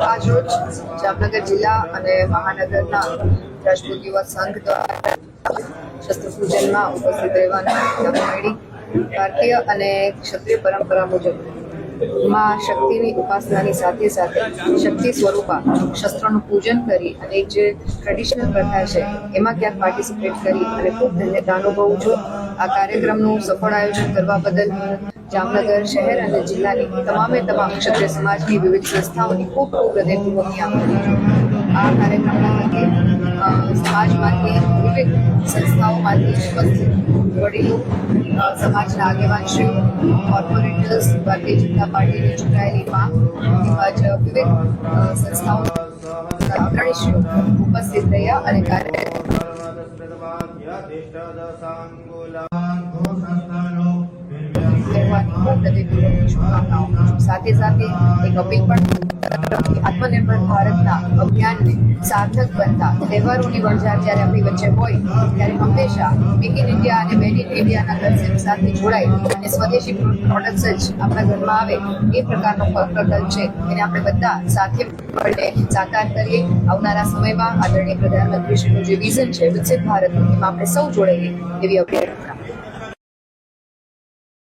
આજરોજ જામનગર જિલ્લા અને મહાનગરના રાજપૂત યુવા સંઘ દ્વારા શસ્ત્રપૂજનમાં ઉપસ્થિત રહેવાની ભારતીય અને ક્ષત્રિય પરંપરા મુજબમાં શક્તિની ઉપાસનાની સાથે સાથે શક્તિ સ્વરૂપા શસ્ત્રોનું પૂજન કરી અને જે ટ્રેડિશનલ પ્રથા છે, એમાં ક્યાંક પાર્ટિસિપેટ કરી અને ખૂબ ધન્યતા અનુભવું છું. આ કાર્યક્રમનું સફળ આયોજન કરવા બદલ જામનગર શહેર અને જિલ્લાની તમામે તમામ ક્ષત્રિય સમાજની વિવિધ સંસ્થાઓની ખૂબ ખૂબ હૃદયપૂર્વકની આભારી આ કાર્યક્રમના અંગે સમાજમાંથી, વિવિધ સંસ્થાઓમાંથી ઉપસ્થિત વડીલો સમાજના આગેવાનશ્રીઓ કોર્પોરેટર્સ ભારતીય જનતા પાર્ટીની ચૂંટાયેલી માંગ તેમજ વિવિધ સંસ્થાઓ, અગ્રણીશ્રીઓ ઉપસ્થિત રહ્યા અને કાર્ય ्यतिष्ठदशाङ्गुला दोष સાથે સાથે એક અપીલ પણ આત્મનિર્ભર ભારતના અભિયાનને સાર્થક બનતા તહેવારોની વણઝાર જ્યારે આપણી વચ્ચે હોય, ત્યારે હંમેશા મેક ઇન ઇન્ડિયા અને મેડ ઇન ઇન્ડિયાના કન્સેપ્ટ સાથે જોડાય અને સ્વદેશી પ્રોડક્ટ્સ જ આપણા ઘરમાં આવે એ પ્રકારનો પ્રકલ્પ છે. એને આપણે બધા સાથે મળીને સાકાર કરીએ. આવનારા સમયમાં આદરણીય પ્રધાનમંત્રીશ્રીનું જે વિઝન છે, વિકસિત ભારતનું એમાં આપણે સૌ જોડાઈએ એવી રાખું